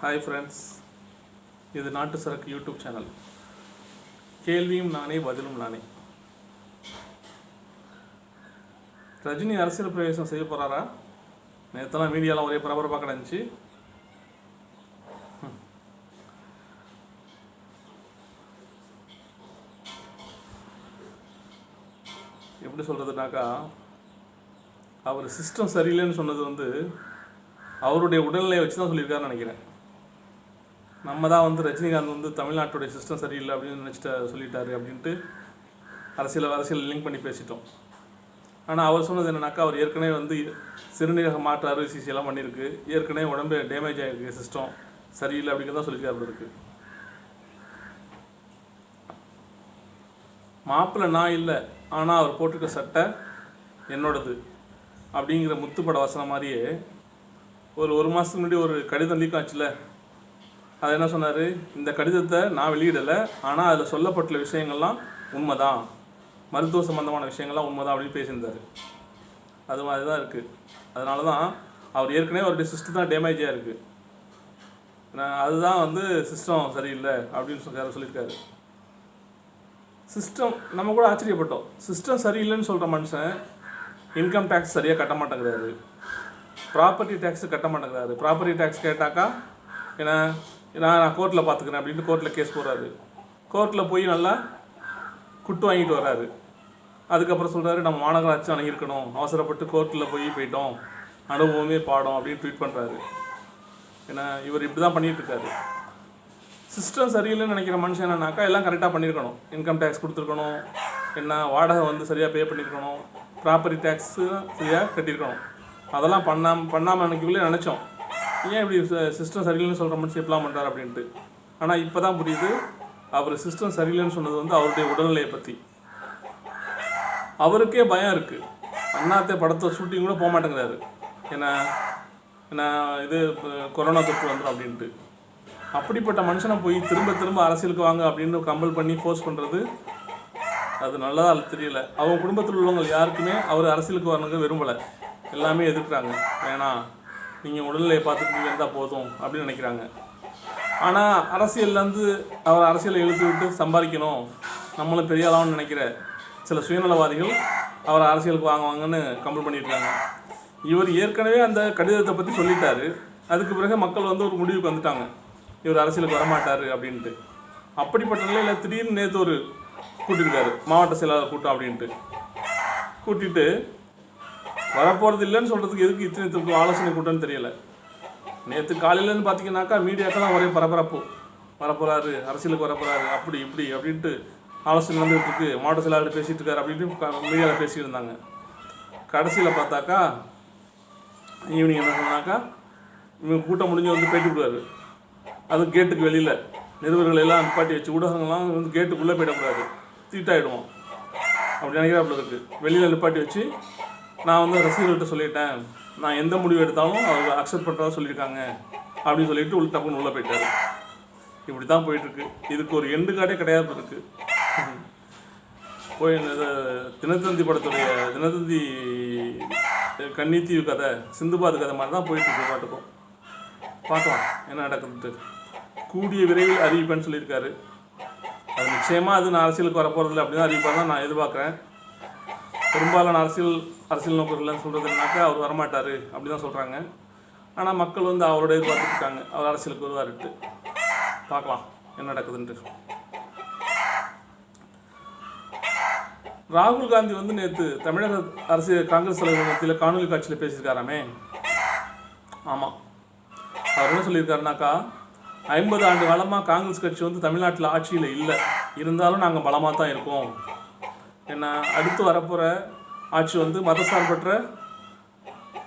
Hi friends இது நாட்டு சரக்கு யூடியூப் சேனல். கேள்வியும் நானே பதிலும் நானே. ரஜினி அரசியல் பிரவேசம் செய்ய போகிறாரா நேற்றுலாம் மீடியாலாம் ஒரே பரபரப்பாக கிடந்துச்சு எப்படி சொல்கிறதுனாக்கா அவர் சிஸ்டம் சரியில்லைன்னு சொன்னது வந்து அவருடைய உடல்நிலையை வச்சு தான் சொல்லியிருக்காருன்னு நினைக்கிறேன். நம்ம தான் வந்து ரஜினிகாந்த் வந்து தமிழ்நாட்டுடைய சிஸ்டம் சரியில்லை அப்படின்னு நினச்சிட்டு சொல்லிட்டாரு அப்படின்ட்டு அரசியல் அரசியல் லிங்க் பண்ணி பேசிட்டோம். ஆனால் அவர் சொன்னது என்னன்னாக்கா அவர் ஏற்கனவே வந்து சிறுநீரக மாற்று அறுவை சிகிச்சை எல்லாம் பண்ணியிருக்கு. ஏற்கனவே உடம்பு டேமேஜ் ஆகிருக்கு சிஸ்டம் சரியில்லை அப்படிங்கிறத சொல்லிக்கிறார் இருக்கு. மாப்பிள்ளை நான் இல்லை ஆனால் அவர் போட்டிருக்க சட்டை என்னோடது அப்படிங்கிற முத்துப்பட வசனம் மாதிரியே ஒரு ஒரு மாதத்துக்கு முன்னாடி ஒரு கடிதம் லீக் ஆச்சுல. அது என்ன சொன்னார்? இந்த கடிதத்தை நான் வெளியிடலை ஆனால் அதில் சொல்லப்பட்டுள்ள விஷயங்கள்லாம் உண்மைதான். மருத்துவ சம்பந்தமான விஷயங்கள்லாம் உண்மைதான் அப்படின்னு பேசியிருந்தார். அது மாதிரி தான் இருக்குது அதனால தான் அவர் ஏற்கனவே அவருடைய சிஸ்டம் தான் டேமேஜாக இருக்குது நான் அதுதான் வந்து சிஸ்டம் சரியில்லை அப்படின்னு சொல்லி சொல்லியிருக்காரு. சிஸ்டம் நம்ம கூட ஆச்சரியப்பட்டோம். சிஸ்டம் சரியில்லைன்னு சொல்கிற மனுஷன் இன்கம் டேக்ஸ் சரியாக கட்ட மாட்டேங்கிறாரு. ப்ராப்பர்ட்டி டேக்ஸ் கட்ட மாட்டேங்கிறாரு. ப்ராப்பர்ட்டி டேக்ஸ் கேட்டாக்கா ஏன்னா நான் நான் கோர்ட்டில் பார்த்துக்கிறேன் அப்படின்ட்டு கோர்ட்டில் கேஸ் போடுறாரு. கோர்ட்டில் போய் நல்லா குட்டு வாங்கிட்டு வராரு அதுக்கப்புறம் சொல்கிறாரு நம்ம மாநகராட்சி அணுகிருக்கணும் அவசரப்பட்டு கோர்ட்டில் போய் போயிட்டோம். அனுபவமே பாடம் அப்படின்னு ட்வீட் பண்ணுறாரு ஏன்னா இவர் இப்படி தான் பண்ணிகிட்ருக்காரு சிஸ்டம் சரியில்லைன்னு நினைக்கிற மனுஷன் என்னன்னாக்கா எல்லாம் கரெக்டாக பண்ணியிருக்கணும். இன்கம் டேக்ஸ் கொடுத்துருக்கணும். என்ன வாடகை வந்து சரியாக பே பண்ணியிருக்கணும். ப்ராப்பர்ட்டி டேக்ஸு சரியாக கட்டியிருக்கணும். அதெல்லாம் பண்ணாமல் பண்ணாமல் அன்னைக்குள்ளே நினச்சோம். ஏன் இப்படி சிஸ்டம் சரியில்லைன்னு சொல்கிற மனுஷன் எப்படிலாம் பண்ணுறாரு அப்படின்ட்டு. ஆனால் இப்போ தான் புரியுது அவர் சிஸ்டம் சரியில்லைன்னு சொன்னது வந்து அவருடைய உடல்நிலையை பற்றி அவருக்கே பயம் இருக்குது அண்ணாத்தே படத்தை ஷூட்டிங் கூட போக மாட்டேங்கிறாரு. ஏன்னா ஏன்னா இது கொரோனா தொற்று வந்துடும் அப்படின்ட்டு. அப்படிப்பட்ட மனுஷனை போய் திரும்ப திரும்ப அரசியலுக்கு வாங்க அப்படின்னு கம்பல் பண்ணி ஃபோர்ஸ் பண்ணுறது அது நல்லதா அது தெரியல. அவங்க குடும்பத்தில் உள்ளவங்க யாருக்குமே அவர் அரசியலுக்கு வரணுங்க விரும்பலை. எல்லாமே எதிர்க்கிறாங்க. வேணாம். நீங்கள் உடல்நிலையை பார்த்துட்டு இருந்தால் போதும் அப்படின்னு நினைக்கிறாங்க. ஆனால் அரசியல்லேருந்து அவர் அரசியலை இழுத்து விட்டு சம்பாதிக்கணும். நம்மளும் பெரிய ஆளாகணும்னு நினைக்கிற சில சுயநலவாதிகள் அவர் அரசியலுக்கு வாங்குவாங்கன்னு கம்பல் பண்ணியிருக்காங்க. இவர் ஏற்கனவே அந்த கடிதத்தை பற்றி சொல்லிட்டாரு. அதுக்கு பிறகு மக்கள் வந்து ஒரு முடிவுக்கு வந்துட்டாங்க. இவர் அரசியலுக்கு வரமாட்டார் அப்படின்ட்டு. அப்படிப்பட்ட நிலையில் திடீர்னு நேற்று ஒரு கூட்டியிருக்காரு மாவட்ட செயலாளர் கூட்டம் அப்படின்ட்டு. கூட்டிட்டு வரப்போகிறது இல்லைன்னு சொல்கிறதுக்கு எதுக்கு இத்தனை இத்தனை ஆலோசனை கூட்டம்னு தெரியல. நேற்று காலையிலேருந்து பார்த்தீங்கன்னாக்கா மீடியாக்கெல்லாம் ஒரே பரபரப்பு. வரப்போகிறாரு அரசியலுக்கு வரப்போகிறாரு அப்படி இப்படி அப்படின்ட்டு ஆலோசனை வந்துட்டு இருக்கு. மாவட்ட செயலாளர் பேசிகிட்டு இருக்காரு அப்படின்ட்டு மீடியாவில் பேசிகிட்டு இருந்தாங்க கடைசியில் பார்த்தாக்கா ஈவினிங் என்ன சொன்னாக்கா இவங்க கூட்டம் முடிஞ்சு வந்து பேட்டி விடுவார் அது கேட்டுக்கு வெளியில். நிருபர்கள் எல்லாம் நிப்பாட்டி வச்சு ஊடகங்கள்லாம் வந்து கேட்டுக்குள்ளே போயிடக்கூடாது. தீட்டாயிடுவோம். அப்படி நினைக்கிறாப்புல இருக்குது வெளியில் நிப்பாட்டி வச்சு நான் வந்து ரசிகர்கள்ட்ட சொல்லிட்டேன். நான் எந்த முடிவு எடுத்தாலும் அவங்க அக்செப்ட் பண்ணுறதா சொல்லியிருக்காங்க. அப்படின்னு சொல்லிட்டு உள்ள டப்புன்னு உள்ளே போயிட்டாரு. இப்படி தான் போயிட்டுருக்கு. இதுக்கு ஒரு எண்டு காட்டே கிடையாது இருக்கு. போய் இந்த தினத்தந்தி படத்துடைய தினத்தந்தி கன்னித்தீவு கதை சிந்துபாது கதை மாதிரி தான் போயிட்டுருக்கு பாட்டுக்கும். பார்க்கலாம் என்ன நடக்குதுன்ட்டு. கூடிய விரைவில் அறிவிப்பேன்னு சொல்லியிருக்காரு. அது நிச்சயமாக அது நான் அரசியலுக்கு வரப்போகிறதில்ல அப்படின்னு தான் அறிவிப்பார் தான் நான் எதிர்பார்க்குறேன். பெரும்பாலான அரசியல் அரசியல் நோக்கர்கள்லாம் சொல்கிறதுனாக்கா அவர் வரமாட்டார் அப்படி தான் சொல்கிறாங்க ஆனால் மக்கள் வந்து அவரோட எதிர்பார்த்துட்டு இருக்காங்க அவர் அரசியலுக்கு வருவார்ட்டு பார்க்கலாம் என்ன நடக்குதுன்ட்டு. ராகுல் காந்தி வந்து நேற்று தமிழக அரசியல் காங்கிரஸ் தலைவர் மத்தியில் காணொலி காட்சியில் பேசியிருக்காராமே. ஆமாம் அவர் என்ன சொல்லியிருக்காருனாக்கா ஐம்பது ஆண்டு காலமாக காங்கிரஸ் கட்சி வந்து தமிழ்நாட்டில் ஆட்சியில் இல்லை. இருந்தாலும் நாங்கள் பலமாக தான் இருக்கோம். என்ன அடுத்து வரப்போகிற ஆட்சி வந்து மதசார்பற்ற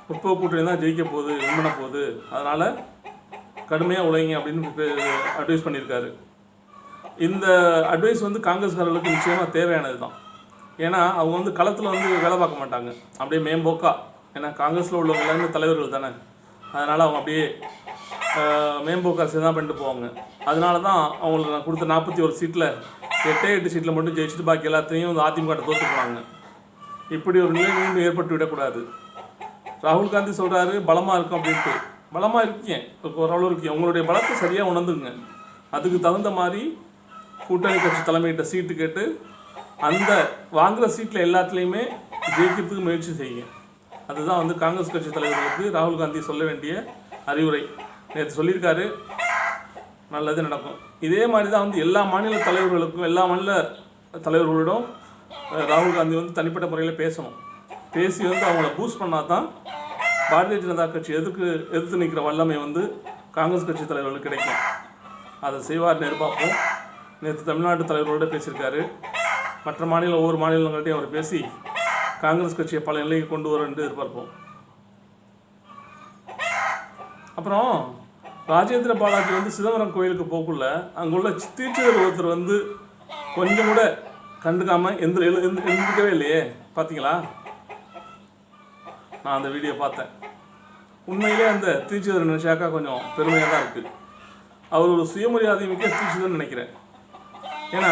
முற்போக்கு கூட்டணி தான் ஜெயிக்க போகுது வின் பண்ண போகுது. அதனால் கடுமையாக உழைங்க அப்படின்னு அட்வைஸ் பண்ணியிருக்காரு. இந்த அட்வைஸ் வந்து காங்கிரஸ்காரர்களுக்கு நிச்சயமாக தேவையானது தான். ஏன்னா அவங்க வந்து களத்தில் வந்து வேலை பார்க்க மாட்டாங்க. அப்படியே மேம்போக்கா. ஏன்னா காங்கிரஸில் உள்ளவங்க எல்லாருமே தலைவர்கள் தானே. அதனால் அவங்க அப்படியே மேம்போக்கா மேம்போக்கு தான் பண்ணிட்டு போவாங்க. அதனால தான் அவங்களுக்கு நான் கொடுத்த நாற்பத்தி ஒரு சீட்டில் எட்டே எட்டு சீட்டில் மட்டும் ஜெயிச்சுட்டு பாக்கி எல்லாத்தையும் வந்து அதிமுக தோற்று போனாங்க. இப்படி ஒரு நிலை மீண்டும் ஏற்பட்டு விடக்கூடாது. ராகுல் காந்தி சொல்கிறாரு பலமாக இருக்கும் அப்படின்ட்டு. பலமாக இருக்கீங்க. இப்போ ஓரளவு இருக்கீங்க. உங்களுடைய பலத்தை சரியாக உணர்ந்துங்க அதுக்கு தகுந்த மாதிரி கூட்டணி கட்சி தலைமையிட்ட சீட்டு கேட்டு அந்த வாங்குகிற சீட்டில் எல்லாத்துலேயுமே ஜெயிக்கிறதுக்கு முயற்சி செய்யுங்க. அதுதான் வந்து காங்கிரஸ் கட்சி தலைவர்களுக்கு ராகுல் காந்தி சொல்ல வேண்டிய அறிவுரை. நேற்று சொல்லியிருக்காரு. நல்லது நடக்கும். இதே மாதிரி தான் வந்து எல்லா மாநில தலைவர்களுக்கும் எல்லா மாநில தலைவர்களிடம் ராகுல் காந்தி வந்து தனிப்பட்ட முறையில் பேசணும். பேசி வந்து அவங்கள பூஸ்ட் பண்ணால் தான் பாரதிய ஜனதா கட்சி எதிர்க்கு எதிர்த்து நிற்கிற வல்லமை வந்து காங்கிரஸ் கட்சி தலைவர்களுக்கு கிடைக்கும். அதை செய்வார் எதிர்பார்ப்போம் நேற்று தமிழ்நாட்டு தலைவர்களோட பேசியிருக்காரு. மற்ற மாநில ஒவ்வொரு மாநிலங்கள்ட்டையும் அவர் பேசி காங்கிரஸ் கட்சியை பல நிலைக்கு கொண்டு வரும் என்று எதிர்பார்ப்போம். அப்புறம் ராஜேந்திர பாலாஜி வந்து சிதம்பரம் கோயிலுக்கு போக்குள்ள அங்குள்ள தீட்சிதர் ஒருத்தர் வந்து கொஞ்சம் கூட கண்டுக்காம எந்த எழு- எந்த- எந்திரிக்கவே இல்லையே. பார்த்தீங்களா நான் அந்த வீடியோ பார்த்தேன். உண்மையிலே அந்த தீட்சிதர் நினைச்சாக்கா கொஞ்சம் பெருமையாக தான் இருக்குது அவர் ஒரு சுயமரியாதை மிக்க தீட்சிதர்னு நினைக்கிறேன். ஏன்னா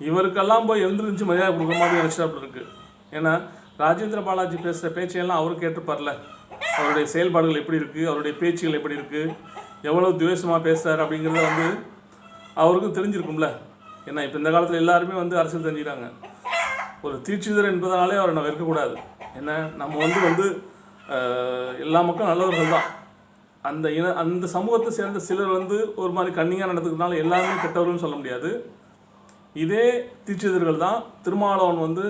இவருக்கெல்லாம் போய் எழுந்திருந்து மரியாதை கொடுக்குற மாதிரி நினச்சாப்புல இருக்குது ஏன்னா ராஜேந்திர பாலாஜி பேசுகிற பேச்சையெல்லாம் அவர் கேட்டுப்பார்ல அவருடைய செயல்பாடுகள் எப்படி இருக்குது அவருடைய பேச்சுகள் எப்படி இருக்குது எவ்வளோ துவேஷமாக பேசுகிறார் அப்படிங்கிறத வந்து அவருக்கும் தெரிஞ்சிருக்கும்ல. ஏன்னா இப்போ இந்த காலத்தில் எல்லாருமே வந்து அரசியல் தெரிஞ்சுக்கிறாங்க. ஒரு தீட்சிதர் என்பதனாலே அவரை நம்ம இருக்கக்கூடாது ஏன்னா நம்ம வந்து வந்து எல்லா மக்களும் நல்லவர்கள் தான். அந்த இன அந்த சமூகத்தை சேர்ந்த சிலர் வந்து ஒரு மாதிரி கண்ணியாக நடந்துக்கிறதுனால எல்லாருமே கெட்டவர்கள்னு சொல்ல முடியாது. இதே தீட்சிதர்கள் தான் திருமாவளவன் வந்து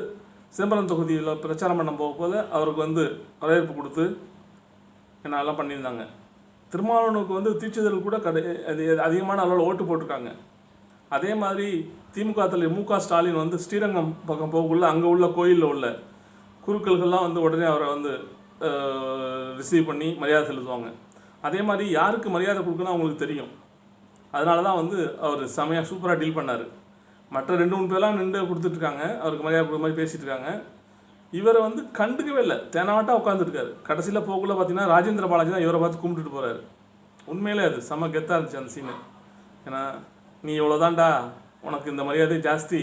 சிதம்பரம் தொகுதியில் பிரச்சாரம் பண்ண போக அவருக்கு வந்து வரவேற்பு கொடுத்து என்ன எல்லாம் பண்ணியிருந்தாங்க. திருமாவளவனுக்கு வந்து தீட்சிதர்கள் கூட கடை அது அதிகமான அளவில் ஓட்டு போட்டிருக்காங்க. அதே மாதிரி திமுக தலைவர் மு க ஸ்டாலின் வந்து ஸ்ரீரங்கம் பக்கம் போகக்குள்ள அங்கே உள்ள கோயிலில் உள்ள குருக்கள்கள்லாம் வந்து உடனே அவரை வந்து ரிசீவ் பண்ணி மரியாதை செலுத்துவாங்க. அதே மாதிரி யாருக்கு மரியாதை கொடுக்கணும் அவங்களுக்கு தெரியும். அதனால தான் வந்து அவர் செமையாக சூப்பராக டீல் பண்ணார். மற்ற ரெண்டு மூணு பேர்லாம் நின்று கொடுத்துட்ருக்காங்க அவருக்கு மரியாதை கொடுக்குற மாதிரி பேசிகிட்டு இருக்காங்க. இவரை வந்து கண்டுக்கவே இல்லை. தேனாவட்டா உட்காந்துருக்காரு கடைசியில் போகக்குள்ள பார்த்தீங்கன்னா ராஜேந்திர பாலாஜி தான் இவரை பார்த்து கும்பிட்டுட்டு போகிறாரு உண்மையிலே அது செம கெத்தாக இருந்துச்சு அந்த சீனு ஏன்னா நீ இவ்வளோதான்டா உனக்கு இந்த மரியாதை ஜாஸ்தி.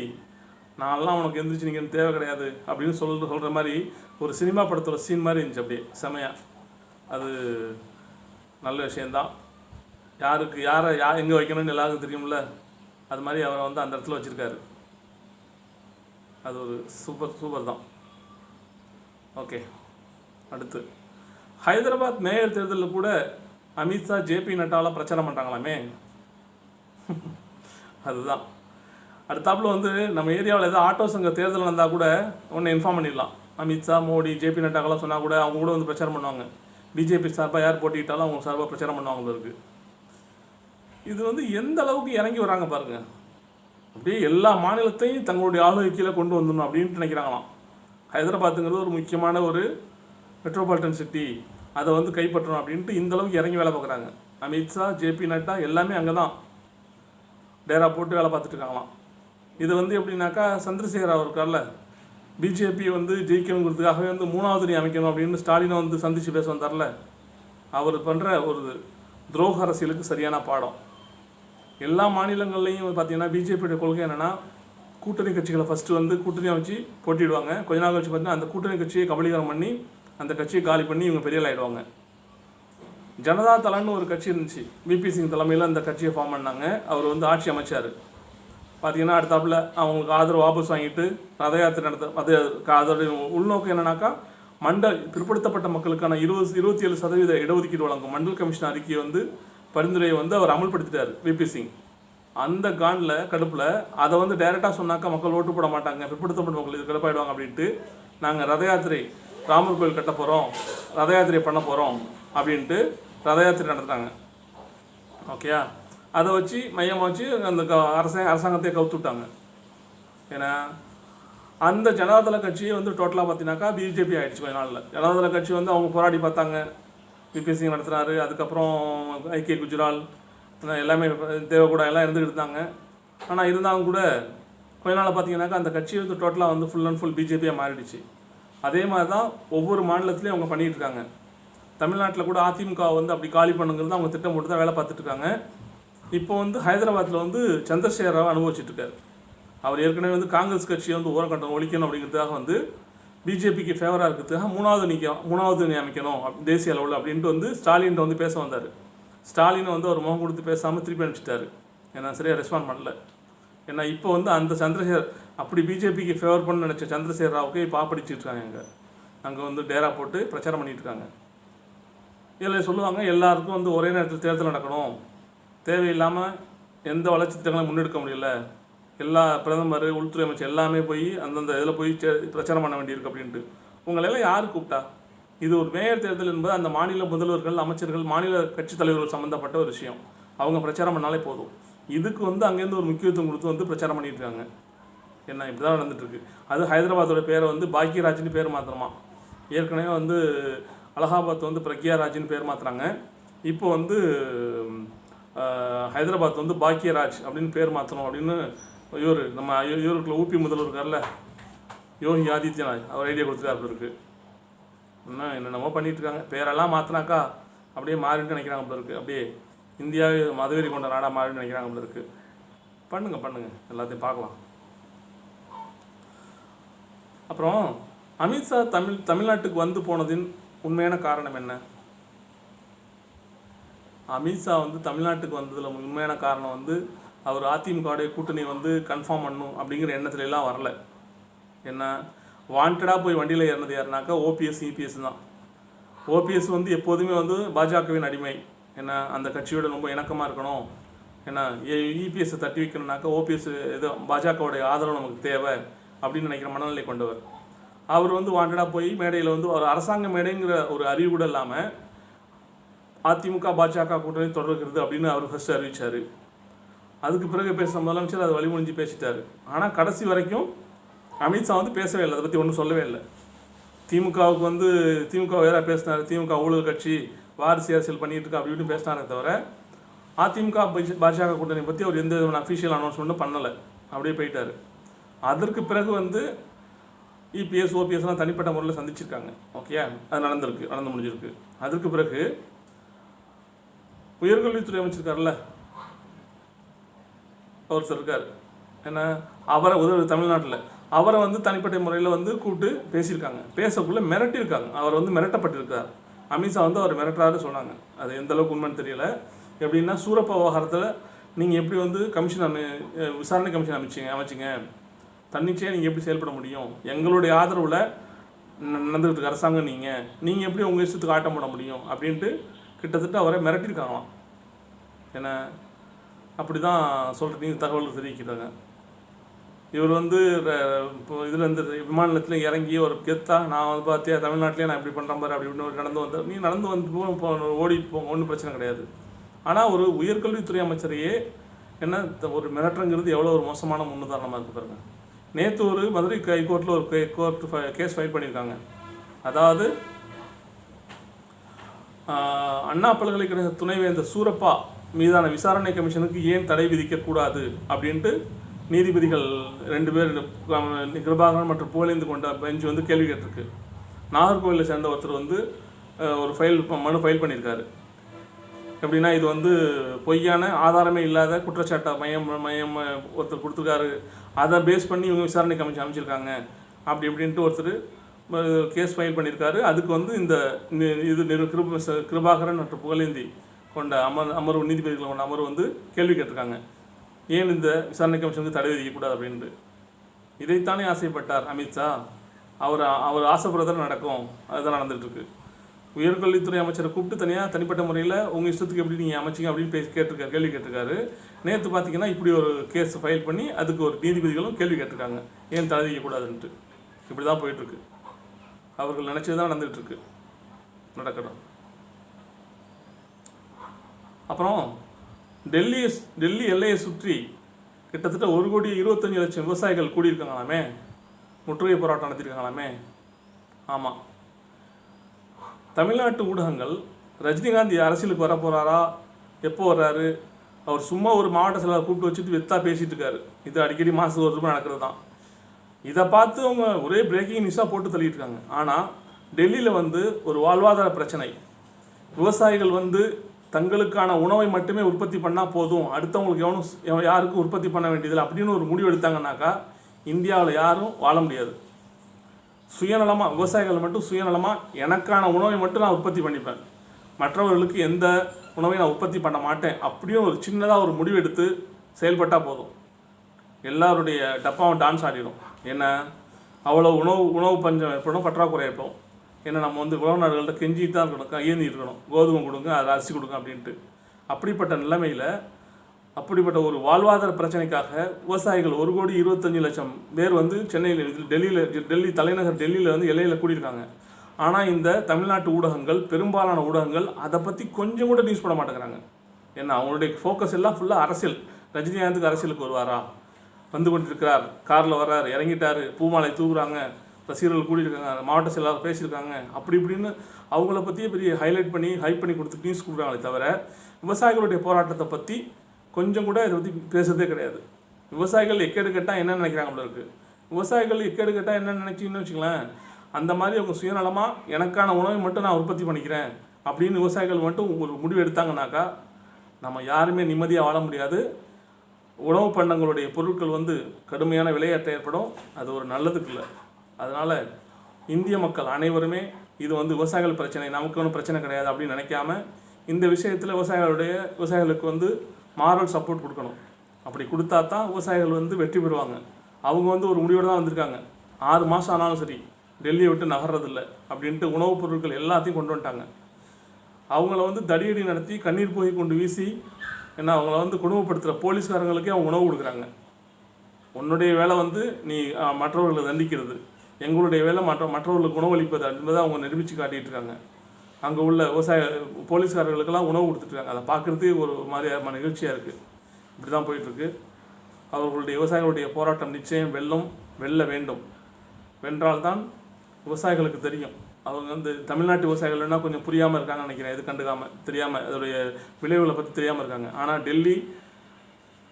நான்லாம் உனக்கு எந்திரிச்சு நீங்கள் தேவை கிடையாது அப்படின்னு சொல்ற சொல்கிற மாதிரி ஒரு சினிமா படத்தோட சீன் மாதிரி இருந்துச்சு அப்படியே செமையா. அது நல்ல விஷயந்தான் யாருக்கு யாரை யா எங்கே வைக்கணும்னு எல்லாருக்கும் தெரியும்ல? அது மாதிரி அவரை வந்து அந்த இடத்துல வச்சுருக்காரு. அது ஒரு சூப்பர் சூப்பர் தான் ஓகே அடுத்து. ஹைதராபாத் மேயர் தேர்தலில் கூட அமித்ஷா ஜேபி நட்டாலாம் பிரச்சாரம் பண்ணுறாங்களாமே அதுதான். அடுத்தாப்புல வந்து நம்ம ஏரியாவில் ஏதாவது ஆட்டோ சங்க தேர்தல் நடந்தால் கூட ஒன்று இன்ஃபார்ம் பண்ணிடலாம். அமித்ஷா மோடி ஜேபி நட்டாக்கெல்லாம் சொன்னால் கூட அவங்க கூட வந்து பிரச்சாரம் பண்ணுவாங்க. பிஜேபி சார்பாக யார் போட்டிக்கிட்டாலும் அவங்க சார்பாக பிரச்சாரம் பண்ணுவாங்க இருக்குது இது வந்து எந்த அளவுக்கு இறங்கி வராங்க பாருங்கள் அப்படியே எல்லா மாநிலத்தையும் தங்களுடைய ஆளுகை கீழே கொண்டு வந்துடணும் அப்படின்ட்டு நினைக்கிறாங்களாம். ஹைதராபாத்துங்கிறது ஒரு முக்கியமான ஒரு மெட்ரோபாலிட்டன் சிட்டி அதை வந்து கைப்பற்றணும் அப்படின்ட்டு இந்த அளவுக்கு இறங்கி வேலை பார்க்குறாங்க. அமித்ஷா ஜேபி நட்டா எல்லாமே அங்கே தான் டேரா போட்டு வேலை பார்த்துட்டு இருக்காங்களாம் இது வந்து எப்படின்னாக்கா சந்திரசேகர் அவர் இருக்கார்ல பிஜேபி வந்து ஜெயிக்கணுங்கிறதுக்காகவே வந்து மூணாவது நீ அமைக்கணும் அப்படின்னு ஸ்டாலினை வந்து சந்தித்து பேச வந்தார்ல. அவர் பண்ணுற ஒரு துரோக அரசியலுக்கு சரியான பாடம். எல்லா மாநிலங்கள்லையும் பார்த்தீங்கன்னா பிஜேபியோட கொள்கை என்னென்னா கூட்டணி கட்சிகளை ஃபஸ்ட்டு வந்து கூட்டணி அமைச்சு போட்டிடுவாங்க கொஞ்ச நாள் கழிச்சு பார்த்தீங்கன்னா அந்த கூட்டணி கட்சியை கபலீகரம் பண்ணி அந்த கட்சியை காலி பண்ணி இவங்க பெரிய ஆள் ஜனதா தளம்னு ஒரு கட்சி இருந்துச்சு. விபி சிங் தலைமையில் அந்த கட்சியை ஃபார்ம் பண்ணாங்க. அவர் வந்து ஆட்சி அமைச்சார். பார்த்தீங்கன்னா அடுத்தாப்புல அவங்களுக்கு ஆதரவு வாபஸ் வாங்கிட்டு ரத யாத்திரை நடத்த அது அதோடைய உள்நோக்கம் என்னன்னாக்கா மண்டல் பிற்படுத்தப்பட்ட மக்களுக்கான இருபது இருபத்தி ஏழு சதவீத இடஒதுக்கீடு வழங்கும் மண்டல் கமிஷன் அறிக்கையை வந்து பரிந்துரையை வந்து அவர் அமல்படுத்திட்டார் விபி சிங். அந்த காண்டில் கடுப்பில் அதை வந்து டைரெக்டாக சொன்னாக்கா மக்கள் ஓட்டு போட மாட்டாங்க. பிற்படுத்தப்பட்ட மக்கள் இது கடுப்பாயிடுவாங்க அப்படின்ட்டு நாங்கள் ரத யாத்திரை ராமர் கோயில் கட்ட போகிறோம் ரத யாத்திரை பண்ண போகிறோம் அப்படின்ட்டு ரத யாத்திரை நடத்துகிறாங்க ஓகேயா அதை வச்சு மையமாக வச்சு அந்த க அரசாங்க அரசாங்கத்தை கவுத்து விட்டாங்க ஏன்னா அந்த ஜனதாதள கட்சியை வந்து டோட்டலாக பார்த்தீங்கன்னாக்கா பிஜேபி ஆகிடுச்சு கொஞ்ச நாளில். ஜனதாதள கட்சி வந்து அவங்க போராடி பார்த்தாங்க. விபி சிங் அதுக்கப்புறம் ஐக்கிய குஜ்ரால் எல்லாமே தேவகூடா எல்லாம் இருந்துக்கிட்டு இருந்தாங்க. ஆனால் இருந்தாலும் கூட கொஞ்ச நாள் பார்த்தீங்கன்னாக்கா அந்த கட்சி வந்து டோட்டலாக வந்து ஃபுல் அண்ட் ஃபுல் பிஜேபியாக மாறிடுச்சு. அதே மாதிரி தான் ஒவ்வொரு மாநிலத்திலையும் அவங்க பண்ணிகிட்டு இருக்காங்க. தமிழ்நாட்டில் கூட அதிமுக வந்து அப்படி காலி பண்ணுங்கிறது அவங்க திட்டம் போட்டு தான் வேலை பார்த்துட்ருக்காங்க. இப்போ வந்து ஹைதராபாத்தில் வந்து சந்திரசேகர் ராவ் அனுபவிச்சிட்டுருக்கார் அவர் ஏற்கனவே வந்து காங்கிரஸ் கட்சியை வந்து ஓரக்கட்டம் ஒழிக்கணும் அப்படிங்கிறதுக்காக வந்து பிஜேபிக்கு ஃபேவராக இருக்கிறதுக்காக மூணாவது நிற்க மூணாவது நியமிக்கணும் தேசிய அளவில் அப்படின்ட்டு வந்து ஸ்டாலின்ட்ட வந்து பேச வந்தார். ஸ்டாலினை வந்து அவர் முகம் கொடுத்து பேசாமல் திருப்பி அனுப்பிச்சிட்டாரு. ஏன்னா சரியாக ரெஸ்பாண்ட் பண்ணல. ஏன்னா இப்போ வந்து அந்த சந்திரசேகர் அப்படி பிஜேபிக்கு ஃபேவர் பண்ண நினச்ச சந்திரசேகர் ராவுக்கு இப்போ ஆப்படிச்சிட்ருக்காங்க அங்கே அங்கே வந்து டேரா போட்டு பிரச்சாரம் பண்ணிகிட்ருக்காங்க இதில் சொல்லுவாங்க எல்லாருக்கும் வந்து ஒரே நேரத்தில் தேர்தல் நடக்கணும். தேவையில்லாமல் எந்த வளர்ச்சி திட்டங்களும் முன்னெடுக்க முடியல. எல்லா பிரதமர் உள்துறை அமைச்சர் எல்லாமே போய் அந்தந்த இதில் போய் சே- பிரச்சாரம் பண்ண வேண்டியிருக்கு அப்படின்ட்டு. உங்களெல்லாம் யார் கூப்பிட்டா? இது ஒரு மேயர் தேர்தல் என்பது அந்த மாநில முதல்வர்கள் அமைச்சர்கள் மாநில கட்சித் தலைவர்கள் சம்மந்தப்பட்ட ஒரு விஷயம். அவங்க பிரச்சாரம் பண்ணாலே போதும். இதுக்கு வந்து அங்கேருந்து ஒரு முக்கியத்துவம் கொடுத்து வந்து பிரச்சாரம் பண்ணிட்டு இருக்காங்க என்ன இப்படி தான் நடந்துட்டுருக்கு. அது ஹைதராபாத்தோட பேரை வந்து பாக்கியராஜ்னு பேர் மாத்திரமா ஏற்கனவே வந்து அலகாபாத் வந்து பிரக்யாராஜ்னு பேர் மாற்றுறாங்க இப்போ வந்து ஹைதராபாத் வந்து பாக்கியராஜ் அப்படின்னு பேர் மாற்றணும் அப்படின்னு இவர் நம்ம இவருக்குள்ள ஊபி முதல்வர் இருக்கார்ல யோகி ஆதித்யநாத் அவர் ஐடியா கொடுத்துருக்காரு இருக்கு இன்னும் என்னென்னமோ பண்ணிகிட்ருக்காங்க இருக்காங்க பேரெல்லாம் மாற்றினாக்கா அப்படியே மாறிட்டு நினைக்கிறாங்க போல இருக்குது அப்படியே இந்தியாவே மதவெறி கொண்ட நாடாக மாறிட்டு நினைக்கிறாங்க போல இருக்குது பண்ணுங்கள் பண்ணுங்கள் எல்லாத்தையும் பார்க்கலாம். அப்புறம் அமித்ஷா தமிழ் தமிழ்நாட்டுக்கு வந்து போனதின் உண்மையான காரணம் என்ன? அமித்ஷா வந்து தமிழ்நாட்டுக்கு வந்ததில் உண்மையான காரணம் வந்து அவர் அதிமுகவுடைய கூட்டணி வந்து கன்ஃபார்ம் பண்ணும் அப்படிங்கிற எண்ணத்துல எல்லாம் வரல. என்ன வாண்டடாக போய் வண்டியில் ஏறினது யாருனாக்கா ஓபிஎஸ் இபிஎஸ் தான். ஓபிஎஸ் வந்து எப்போதுமே வந்து பாஜகவின் அடிமை. என்ன அந்த கட்சியோட ரொம்ப இணக்கமாக இருக்கணும். ஏன்னா இபிஎஸ்ஸை தட்டி வைக்கணும்னாக்கா ஓபிஎஸ் இது பாஜகவுடைய ஆதரவு நமக்கு தேவை அப்படின்னு நினைக்கிற மனநிலை கொண்டவர். அவர் வந்து வாண்டடாக போய் மேடையில் வந்து ஒரு அரசாங்க மேடைங்கிற ஒரு அறிவு கூட இல்லாமல் அதிமுக பாஜக கூட்டணி தொடர்கிறது அப்படின்னு அவர் ஃபர்ஸ்ட் அறிவிச்சார். அதுக்கு பிறகு பேசின முதலமைச்சர் அதை வழிமொழிஞ்சு பேசிட்டார். ஆனால் கடைசி வரைக்கும் அமித்ஷா வந்து பேசவே இல்லை. அதை பற்றி ஒன்றும் சொல்லவே இல்லை. திமுகவுக்கு வந்து திமுக வேற பேசினார். திமுக ஊழல் கட்சி வாரிசு அரசியல் பண்ணிட்டு இருக்கா அப்படி இப்படின்னு பேசினாரே தவிர அதிமுக பாஜக கூட்டணி பற்றி அவர் எந்த விதமான அஃபிஷியல் அனௌன்ஸ்மெண்ட்டும் பண்ணலை. அப்படியே போயிட்டார். அதற்கு பிறகு வந்து இபிஎஸ் ஓபிஎஸ்லாம் தனிப்பட்ட முறையில் சந்திச்சிருக்காங்க. ஓகே. அது நடந்திருக்கு நடந்து முடிஞ்சிருக்கு. அதற்கு பிறகு உயர்கல்வித்துறை அமைச்சிருக்காருல்ல? ஒருத்தர் இருக்கார். என்ன? அவரை உதவி தமிழ்நாட்டில். அவரை வந்து தனிப்பட்ட முறையில் வந்து கூப்பிட்டு பேசியிருக்காங்க. பேசக்குள்ள மிரட்டியிருக்காங்க. அவர் வந்து மிரட்டப்பட்டிருக்கார். அமித்ஷா வந்து அவர் மிரட்டுறாரு சொன்னாங்க. அது எந்த அளவுக்கு உண்மைன்னு தெரியல. எப்படின்னா சூரப்ப விவகாரத்தில் நீங்கள் எப்படி வந்து கமிஷன் அமை விசாரணை கமிஷன் அமைச்சிங்க அமைச்சிங்க? தன்னிச்சையாக நீங்கள் எப்படி செயல்பட முடியும்? எங்களுடைய ஆதரவில் நடந்துகிட்டு அரசாங்கம் நீங்கள் நீங்கள் எப்படி உங்கள் இஷ்டத்துக்கு ஆட்டம் போட முடியும்? அப்படின்ட்டு கிட்டத்தட்ட அவரை மிரட்டியிருக்காங்களாம். ஏன்னா அப்படி தான் சொல்கிற நீங்கள் தகவல் தெரிவிக்கிறாங்க. இவர் வந்து இப்போ இதில் இருந்து விமான நிலையத்தில் இறங்கி ஒரு கெத்தா நான் வந்து பார்த்தியா தமிழ்நாட்டிலே நான் இப்படி பண்ணுற மாதிரி அப்படி இப்படின்னு நடந்து வந்தார் நீ நடந்து வந்து போ- இப்போ ஓடிட்டு போங்க ஒன்றும் பிரச்சனை கிடையாது. ஆனால் ஒரு உயர்கல்வித்துறை அமைச்சரையே என்ன ஒரு மிரட்டுறங்கிறது எவ்வளோ ஒரு மோசமான முன்னுதாரணமாக இருக்கு பாருங்கள் நேற்று ஒரு மதுரை ஹைகோர்ட்டில் ஒரு கோர்ட் கேஸ் ஃபைல் பண்ணியிருக்காங்க. அதாவது அண்ணா பல்கலைக்கழக துணைவேந்தர் சூரப்பா மீதான விசாரணை கமிஷனுக்கு ஏன் தடை விதிக்கக்கூடாது அப்படின்ட்டு நீதிபதிகள் ரெண்டு பேர் கிருபாகரன் மற்றும் புகழேந்து கொண்ட பெஞ்ச் வந்து கேள்வி கேட்டிருக்கு. நாகர்கோவிலை சேர்ந்த ஒருத்தர் வந்து ஒரு ஃபைல் மனு ஃபைல் பண்ணியிருக்காரு. எப்படின்னா இது வந்து பொய்யான ஆதாரமே இல்லாத குற்றச்சாட்டை மையம் மையம் ஒருத்தர் கொடுத்துருக்காரு. அதை பேஸ் பண்ணி இவங்க விசாரணை கமிஷன் அமைச்சிருக்காங்க. அப்படி இப்படின்ட்டு ஒருத்தர் கேஸ் ஃபைல் பண்ணியிருக்காரு அதுக்கு வந்து இந்த இது நிரு கிருப கிருபாகரன் மற்றும் புகழேந்தி கொண்ட அமர் அமர்வு நீதிபதிகள் கொண்ட அமர்வு வந்து கேள்வி கேட்டிருக்காங்க. ஏன் இந்த விசாரணை கமிஷன் வந்து தடை விதிக்கக்கூடாது அப்படின்ட்டு. இதைத்தானே ஆசைப்பட்டார் அமித்ஷா. அவர் அவர் ஆசைப்படுறதான நடக்கும். அதுதான் நடந்துகிட்ருக்கு உயர்கல்வித்துறை அமைச்சரை கூப்பிட்டு தனியாக தனிப்பட்ட முறையில் உங்கள் இஷ்டத்துக்கு எப்படி நீங்கள் அமைச்சிங்க அப்படின்னு பேசி கேட்டிருக்காரு கேள்வி கேட்டிருக்காரு. நேற்று பார்த்தீங்கன்னா இப்படி ஒரு கேஸ் ஃபைல் பண்ணி அதுக்கு ஒரு நீதிபதிகளும் கேள்வி கேட்டிருக்காங்க. ஏன் தடை விதிக்கக்கூடாதுன்ட்டு இப்படி தான் போயிட்டுருக்கு. அவர்கள் நினச்சது தான் நடந்துகிட்ருக்கு நடக்கணும் அப்புறம் டெல்லி டெல்லி எல்லையை சுற்றி கிட்டத்தட்ட ஒரு கோடி இருபத்தஞ்சு லட்சம் விவசாயிகள் கூடியிருக்காங்களாமே. முற்றுகை போராட்டம் நடத்தியிருக்காங்களாமே. ஆமாம் தமிழ்நாட்டு ஊடகங்கள் ரஜினிகாந்த் அரசியலுக்கு வர போகிறாரா எப்போ வர்றாரு? அவர் சும்மா ஒரு மாவட்ட செயலாளர் கூப்பிட்டு வச்சுட்டு வெத்தா பேசிகிட்டு இருக்காரு. இது அடிக்கடி மாதத்துக்கு ஒரு ரூபாய் நடக்கிறது தான் இதை பார்த்து அவங்க ஒரே பிரேக்கிங் நியூஸாக போட்டு தள்ளிட்டு இருக்காங்க. ஆனால் டெல்லியில் வந்து ஒரு வாழ்வாதார பிரச்சனை. விவசாயிகள் வந்து தங்களுக்கான உணவை மட்டுமே உற்பத்தி பண்ணால் போதும். அடுத்தவங்களுக்கு எவனும் யாருக்கும் உற்பத்தி பண்ண வேண்டியதில்லை. அப்படின்னு ஒரு முடிவு எடுத்தாங்கன்னாக்கா இந்தியாவில் யாரும் வாழ முடியாது. சுயநலமாக விவசாயிகள் மட்டும் சுயநலமாக எனக்கான உணவை மட்டும் நான் உற்பத்தி பண்ணிப்பேன். மற்றவர்களுக்கு எந்த உணவையும் நான் உற்பத்தி பண்ண மாட்டேன். அப்படியும் ஒரு சின்னதாக ஒரு முடிவு எடுத்து செயல்பட்டால் போதும். எல்லாருடைய டப்பாவும் டான்ஸ் ஆடிடும் என்ன? அவ்வளோ உணவு உணவு பஞ்சம் ஏற்படும் பற்றாக்குறை ஏற்படும். ஏன்னா நம்ம வந்து உலக நாடுகள்கிட்ட கெஞ்சி தான் இருக்கணும் ஏந்தி இருக்கணும். கோதுமை கொடுங்க அது அரிசி கொடுங்க அப்படின்ட்டு. அப்படிப்பட்ட நிலைமையில் அப்படிப்பட்ட ஒரு வாழ்வாதார பிரச்சனைக்காக விவசாயிகள் ஒரு கோடி இருபத்தஞ்சி லட்சம் பேர் வந்து சென்னையில் டெல்லியில் டெல்லி தலைநகர் டெல்லியில் வந்து எல்லையில் கூடியிருக்காங்க. ஆனால் இந்த தமிழ்நாட்டு ஊடகங்கள் பெரும்பாலான ஊடகங்கள் அதை பற்றி கொஞ்சம் கூட நியூஸ் பண்ண மாட்டேங்கிறாங்க. ஏன்னா அவங்களுடைய ஃபோக்கஸ் எல்லாம் ஃபுல்லாக அரசியல். ரஜினிகாந்துக்கு அரசியலுக்கு வருவாரா? வந்து கொண்டிருக்கிறார். காரில் வர்றார் இறங்கிட்டார் பூமாலை தூக்குறாங்க ரசிகர்கள் கூடியிருக்காங்க மாவட்ட செயலாளர் பேசியிருக்காங்க. அப்படி இப்படின்னு அவங்கள பற்றியே பெரிய ஹைலைட் பண்ணி ஹைப் பண்ணி கொடுத்து நியூஸ் கொடுக்குறாங்களே தவிர விவசாயிகளுடைய போராட்டத்தை பற்றி கொஞ்சம் கூட இதை பற்றி பேசுறதே கிடையாது. விவசாயிகள் எக்கேடு கேட்டால் என்ன நினைக்கிறாங்க போல விவசாயிகள் எக்கேடு கேட்டால் என்ன நினைச்சிங்கன்னு வச்சுக்கலாம் அந்த மாதிரி அவங்க சுயநலமாக எனக்கான உணவை மட்டும் நான் உற்பத்தி பண்ணிக்கிறேன் அப்படின்னு விவசாயிகள் மட்டும் ஒரு முடிவு எடுத்தாங்கனாக்கா நம்ம யாருமே நிம்மதியாக வாழ முடியாது. உணவு பண்டங்களுடைய பொருட்கள் வந்து கடுமையான விளையாட்டை ஏற்படும். அது ஒரு நல்லதுக்கு இல்லை. அதனால் இந்திய மக்கள் அனைவருமே இது வந்து விவசாயிகள் பிரச்சனை நமக்கு ஒன்றும் பிரச்சனை கிடையாது அப்படின்னு நினைக்காம இந்த விஷயத்தில் விவசாயிகளுடைய விவசாயிகளுக்கு வந்து மாரல் சப்போர்ட் கொடுக்கணும். அப்படி கொடுத்தா தான் விவசாயிகள் வந்து வெற்றி பெறுவாங்க. அவங்க வந்து ஒரு முடிவோடு தான் வந்திருக்காங்க. ஆறு மாதம் ஆனாலும் சரி டெல்லியை விட்டு நகர்றதில்ல அப்படின்ட்டு உணவுப் பொருட்கள் எல்லாத்தையும் கொண்டு வந்துட்டாங்க. அவங்கள வந்து தடியடி நடத்தி கண்ணீர் போய் கொண்டு வீசி என்ன அவங்கள வந்து குடும்பப்படுத்துகிற போலீஸ்காரங்களுக்கே அவங்க உணவு கொடுக்குறாங்க. உன்னுடைய வேலை வந்து நீ மற்றவர்களை தண்டிக்கிறது. எங்களுடைய வேலை மற்ற மற்றவர்களுக்கு உணவளிப்பது என்பதை அவங்க நிரூபித்து காட்டிகிட்டு இருக்காங்க. அங்கே உள்ள விவசாய போலீஸ்காரர்களுக்கெல்லாம் உணவு கொடுத்துட்ருக்காங்க அதை பார்க்குறதே ஒரு மாதிரியான நிகழ்ச்சியாக இருக்குது இப்படி தான் போயிட்டுருக்கு. அவர்களுடைய விவசாயிகளுடைய போராட்டம் நிச்சயம் வெல்லும் வெல்ல வேண்டும். வென்றால்தான் விவசாயிகளுக்கு தெரியும். அவங்க வந்து தமிழ்நாட்டு விவசாயிகள்னா கொஞ்சம் புரியாமல் இருக்காங்கன்னு நினைக்கிறேன். இது கண்டுக்காமல் தெரியாமல் அதோடைய விளைவுகளை பற்றி தெரியாமல் இருக்காங்க. ஆனால் டெல்லி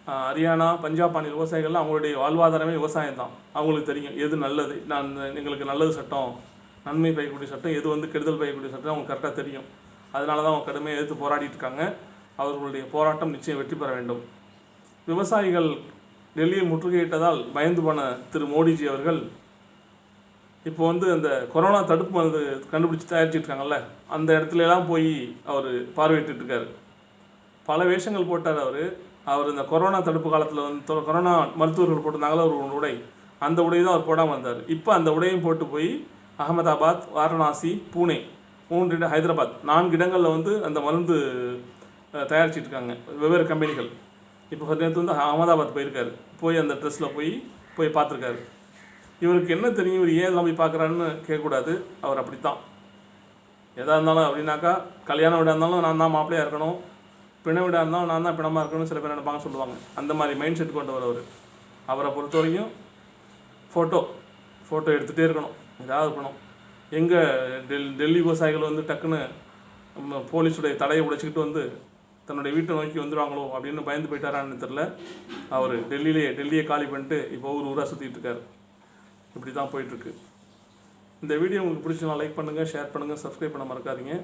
ஹரியானா பஞ்சாப் மாநில விவசாயிகள்லாம் அவங்களுடைய வாழ்வாதாரமே விவசாயம் தான் அவங்களுக்கு தெரியும். எது நல்லது? நான் எங்களுக்கு நல்லது சட்டம். நன்மை பயக்கக்கூடிய சட்டம் எது வந்து கெடுதல் பயக்கக்கூடிய சட்டம் அவங்க கரெக்டாக தெரியும். அதனால தான் அவங்க கடுமையாக எதிர்த்து போராடிட்டு இருக்காங்க. அவர்களுடைய போராட்டம் நிச்சயம் வெற்றி பெற வேண்டும். விவசாயிகள் டெல்லியை முற்றுகையிட்டதால் பயந்து போன திரு மோடிஜி அவர்கள் இப்போ வந்து அந்த கொரோனா தடுப்பு மருந்து கண்டுபிடிச்சி தயாரிச்சிட்டு இருக்காங்கல்ல அந்த இடத்துல எல்லாம் போய் அவர் பார்வையிட்டுருக்காரு பல வேஷங்கள் போட்டார் அவர். அவர் இந்த கொரோனா தடுப்பு காலத்தில் வந்து கொரோனா மருத்துவர்கள் போட்டிருந்தாங்களோ ஒரு உடை. அந்த உடை தான் அவர் போடாமல் வந்தார். இப்போ அந்த உடையும் போட்டு போய் அகமதாபாத் வாரணாசி பூனே மூன்று இடம் ஹைதராபாத். நான்கு இடங்களில் வந்து அந்த மருந்து தயாரிச்சிட்டு இருக்காங்க வெவ்வேறு கம்பெனிகள். இப்போ நேற்று வந்து அகமதாபாத் போயிருக்காரு. போய் அந்த ட்ரெஸ்ஸில் போய் போய் பார்த்துருக்காரு. இவருக்கு என்ன தெரியும்? இவர் ஏன் எல்லாம் போய் பார்க்குறான்னு கேட்கக்கூடாது. அவர் அப்படித்தான். எதாக இருந்தாலும் அப்படின்னாக்கா கல்யாண வீடாக இருந்தாலும் நான் தான் மாப்பிள்ளையாக இருக்கணும். பிண வீடாக இருந்தாலும் நான் தான் பிணமாக இருக்கணும்னு சில பேர் நினைப்பாங்க சொல்லுவாங்க. அந்த மாதிரி மைண்ட் செட் கொண்டு வரவர் அவரை பொறுத்த வரைக்கும் ஃபோட்டோ ஃபோட்டோ எடுத்துகிட்டே இருக்கணும். ஏதாவது இருக்கணும் எங்கே டெல் டெல்லி விவசாயிகள் வந்து டக்குன்னு நம்ம போலீஸுடைய தடையை உடைச்சிக்கிட்டு வந்து தன்னுடைய வீட்டை நோக்கி வந்துடுவாங்களோ அப்படின்னு பயந்து போயிட்டாரான்னு தெரில அவர் டெல்லியிலேயே டெல்லியை காலி பண்ணிட்டு இப்போ ஊர் ஊராக சுற்றிட்டு இருக்காரு. இப்படி தான் போயிட்டுருக்கு. இந்த வீடியோ உங்களுக்கு பிடிச்சதுனா லைக் பண்ணுங்கள் ஷேர் பண்ணுங்கள் சப்ஸ்கிரைப் பண்ண மறக்காதீங்க.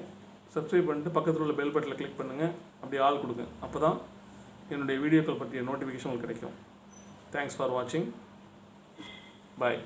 சப்ஸ்கிரைப் பண்ணிட்டு பக்கத்தில் உள்ள பெல் பட்டனில் கிளிக் பண்ணுங்கள் அப்படி ஆள் கொடுங்க. அப்போ தான் என்னுடைய வீடியோக்கள் பற்றிய நோட்டிஃபிகேஷன் உங்களுக்கு கிடைக்கும். தேங்க்ஸ் ஃபார் வாட்சிங் பாய்